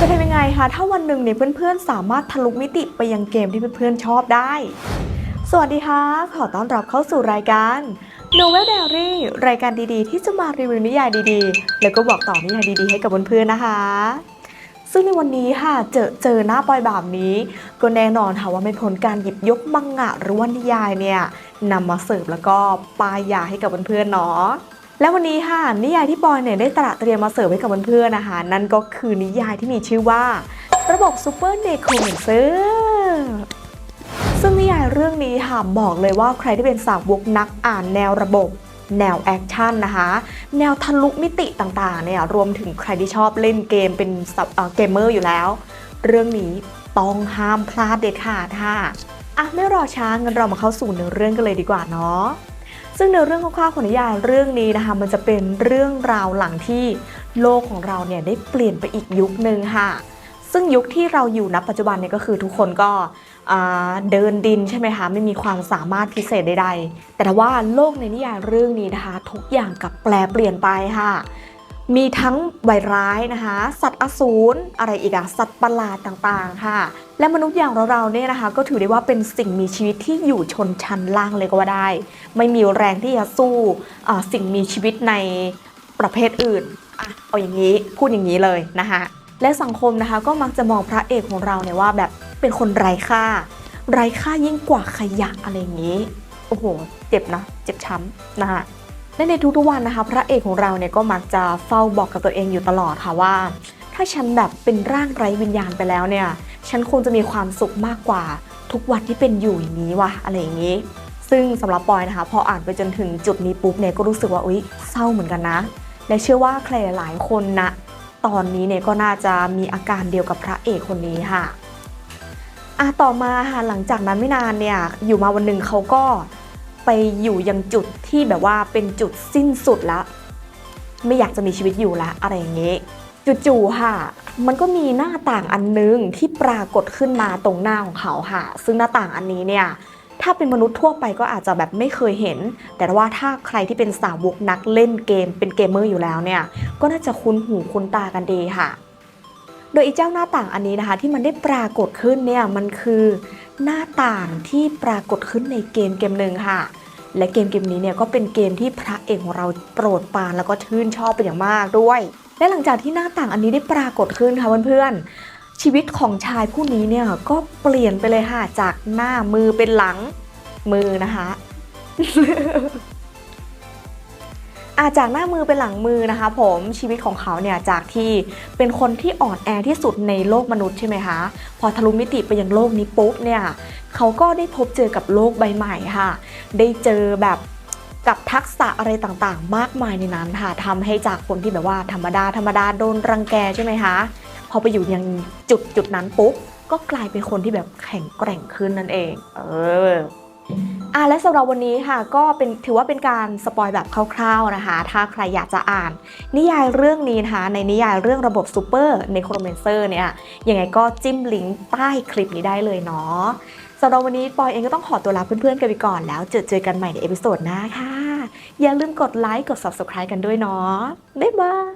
จะเป็นยังไงคะถ้าวันหนึ่งเนี่ยเพื่อนๆ สามารถทะลุมิติไปยังเกมที่เพื่อนๆ ชอบได้ สวัสดีค่ะ ขอต้อนรับเข้าสู่รายการ Novel Diary รายการดีๆ ที่จะมารีวิวนิยายดีๆ แล้วก็บอกต่อนิยายดีๆ ให้กับเพื่อนๆ นะคะ ซึ่งในวันนี้ค่ะเจอเจอหน้าปอยแบบนี้ ก็แน่นอนค่ะว่าไม่พ้นการหยิบยกมังงะหรือว่านิยายเนี่ยนำมาเสิร์ฟแล้วก็ปายยาให้กับเพื่อนๆเนาะ และวันนี้ค่ะนิยายที่ปอยเนี่ยได้ตระเตรียมมาเสิร์ฟให้กับเพื่อนๆนะคะ นั่นก็คือนิยายที่มีชื่อว่า ระบบซูเปอร์เนโครเมนเซอร์ซึ่งนิยายเรื่องนี้ค่ะบอกเลยว่าใครที่เป็นสาวกนักอ่านแนวระบบแนวแอคชั่นนะคะ แนวทะลุมิติต่างๆเนี่ยรวมถึงใครที่ชอบเล่นเกมเป็นเอ่อเกมเมอร์อยู่แล้ว เรื่องนี้ต้องห้ามพลาดเด็ดขาดค่ะอะไม่รอช้างั้นเรามาเข้าสู่เนื้อเรื่องกันเลยดีกว่าเนาะ ซึ่งในเรื่องคร่าวๆของนิยายเรื่องนี้นะคะ มันจะเป็นเรื่องราวหลังที่โลกของเราเนี่ยได้เปลี่ยนไปอีกยุคหนึ่งค่ะ ซึ่งยุคที่เราอยู่ณปัจจุบันเนี่ยก็คือทุกคนก็เดินดินใช่ไหมคะไม่มีความสามารถพิเศษใดๆ แต่ว่าโลกในนิยายเรื่องนี้นะคะ ทุกอย่างกลับแปลเปลี่ยนไปค่ะ มีทั้งใบร้ายนะคะ สัตว์อสูรอะไรอีกอะสัตว์ประหลาดต่างๆ ค่ะ และมนุษย์อย่างเราๆเนี่ยนะคะ ก็ถือได้ว่าเป็นสิ่งมีชีวิตที่อยู่ชนชั้นล่างเลยก็ว่าได้ ไม่มีแรงที่จะสู้สิ่งมีชีวิตในประเภทอื่นอะเอาอย่างนี้พูดอย่างนี้เลยนะคะ และสังคมนะคะก็มักจะมองพระเอกของเราเนี่ยว่าแบบเป็นคนไร้ค่า ไร้ค่ายิ่งกว่าขยะอะไรอย่างนี้ โอ้โห เจ็บนะ เจ็บช้ำนะคะ และในทุกๆวันนะคะ พระเอกของเราเนี่ยก็มักจะเฝ้าบอกกับตัวเองอยู่ตลอดค่ะว่า ถ้าฉันแบบเป็นร่างไร้วิญญาณไปแล้วเนี่ยฉันคงจะมีความสุขมากกว่าทุกวันที่เป็นอยู่อย่างนี้วะอะไรอย่างนี้ ซึ่งสำหรับปอยนะคะ พออ่านไปจนถึงจุดนี้ปุ๊บเนี่ยก็รู้สึกว่าอุ๊ยเศร้าเหมือนกันนะ และเชื่อว่าใครหลายๆคนนะตอนนี้เนี่ยก็น่าจะมีอาการเดียวกับพระเอกคนนี้ค่ะอะต่อมาค่ะหลังจากนั้นไม่นานเนี่ยอยู่มาวันหนึ่งเขาก็ ไปอยู่ยังจุดที่แบบว่าเป็นจุดสิ้นสุดแล้วไม่อยากจะมีชีวิตอยู่ล้วอะไรอย่างนี้จู่ๆค่ะ มันก็มีหน้าต่างอันนึงที่ปรากฏขึ้นมาตรงหน้าของเขาค่ะ ซึ่งหน้าต่างอันนี้เนี่ยถ้าเป็นมนุษย์ทั่วไปก็อาจจะแบบไม่เคยเห็น แต่ว่าถ้าใครที่เป็นสาวกนักเล่นเกมเป็นเกมเมอร์อยู่แล้วเนี่ย ก็น่าจะคุ้นหูคุ้นตากันดีค่ะ โดยอีเจ้าหน้าต่างอันนี้นะคะ ที่มันได้ปรากฏขึ้นเนี่ยมันคือหน้าต่างที่ปรากฏขึ้นในเกมเกมหนึ่งค่ะ และเกมเกมนี้เนี่ยก็เป็นเกมที่พระเอกของเราโปรดปรานแล้วก็ชื่นชอบเป็นอย่างมากด้วย และหลังจากที่หน้าต่างอันนี้ได้ปรากฏขึ้นค่ะเพื่อนๆชีวิตของชายผู้นี้เนี่ยก็เปลี่ยนไปเลยค่ะจากหน้ามือเป็นหลังมือนะคะ อาจากหน้ามือเป็นหลังมือนะคะ ผมชีวิตของเขาเนี่ยจากที่เป็นคนที่อ่อนแอที่สุดในโลกมนุษย์ใช่ไหมคะ พอทะลุมิติไปยังโลกนี้ปุ๊บเนี่ยเขาก็ได้พบเจอกับโลกใบใหม่ค่ะ ได้เจอแบบกับทักษะอะไรต่างๆ มากมายในนั้นค่ะทำให้จากคนที่แบบว่าธรรมดาธรรมดาโดนรังแกใช่ไหมคะพอไปอยู่ยังจุดจุดนั้นปุ๊บก็กลายเป็นคนที่แบบแข็งแกร่งขึ้นนั่นเอง เออ อะและสำหรับวันนี้ค่ะก็เป็นถือว่าเป็นการสปอยแบบคร่าวๆนะคะ ถ้าใครอยากจะอ่าน นิยายเรื่องนี้นะคะ ในนิยายเรื่องระบบซูเปอร์ในโครเมนเซอร์เนี่ยยังไงก็จิ้มลิงก์ใต้คลิปนี้ได้เลยเนาะสำหรับวันนี้ปอยเองก็ต้องขอตัวลาเพื่อนๆกันไปก่อนแล้วเจอเจอกันใหม่ในเอพิโซดหน้าค่ะ อย่าลืมกดไลค์กด subscribe กันด้วยเนาะบ๊ายบาย